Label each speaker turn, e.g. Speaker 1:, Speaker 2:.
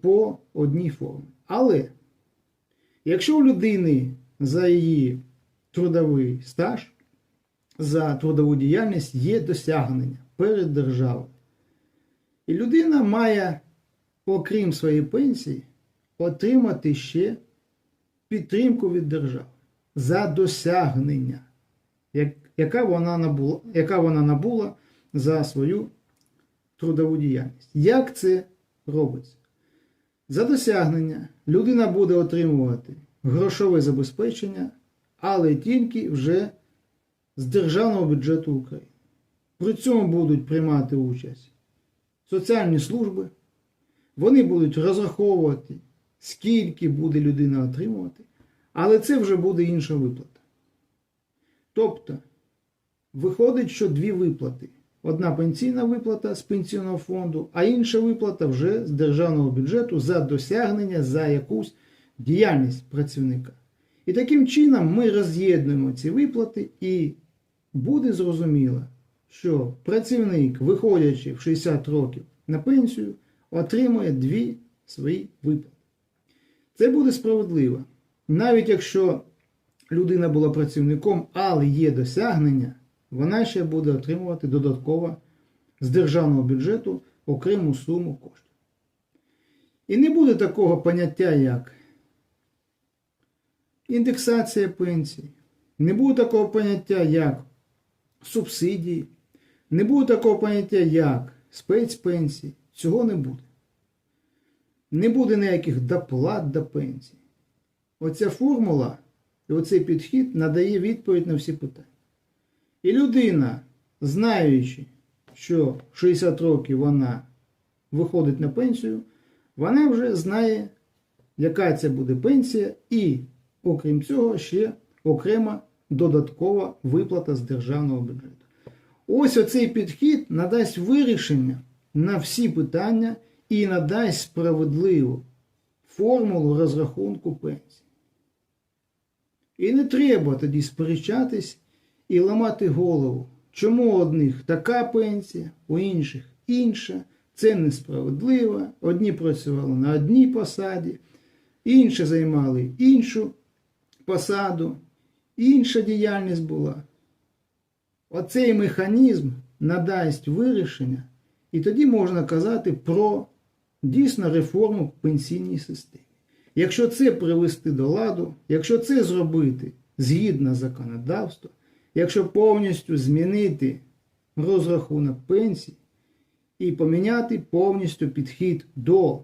Speaker 1: по одній формі. Але якщо у людини за її трудовий стаж, за трудову діяльність є досягнення перед державою, і людина має, окрім своєї пенсії, отримати ще підтримку від держави за досягнення, яка вона набула, яка вона набула за свою трудову діяльність. Як це робиться? За досягнення людина буде отримувати грошове забезпечення, але тільки вже з державного бюджету України. При цьому будуть приймати участь соціальні служби, вони будуть розраховувати, скільки буде людина отримувати, але це вже буде інша виплата. Тобто, виходить, що дві виплати. Одна пенсійна виплата з пенсійного фонду, а інша виплата вже з державного бюджету за досягнення за якусь діяльність працівника. І таким чином ми роз'єднуємо ці виплати, і буде зрозуміло, що працівник, виходячи в 60 років на пенсію, отримує дві свої виплати. Це буде справедливо. Навіть якщо людина була працівником, але є досягнення, вона ще буде отримувати додатково з державного бюджету окрему суму коштів. І не буде такого поняття, як індексація пенсій, не буде такого поняття, як субсидії, не буде такого поняття, як спецпенсії. Цього не буде. Не буде ніяких доплат до пенсії. Оця формула і оцей підхід надає відповідь на всі питання. І людина, знаючи, що 60 років вона виходить на пенсію, вона вже знає, яка це буде пенсія, і, окрім цього, ще окрема додаткова виплата з державного бюджету. Ось оцей підхід надасть вирішення на всі питання і надасть справедливу формулу розрахунку пенсії. І не треба тоді сперечатись і ламати голову, чому у одних така пенсія, у інших інша. Це несправедливо. Одні працювали на одній посаді, інші займали іншу посаду, інша діяльність була. Оцей механізм надасть вирішення, і тоді можна казати про дійсно реформу в пенсійній системі. Якщо це привести до ладу, якщо це зробити згідно законодавства, якщо повністю змінити розрахунок пенсій і поміняти повністю підхід до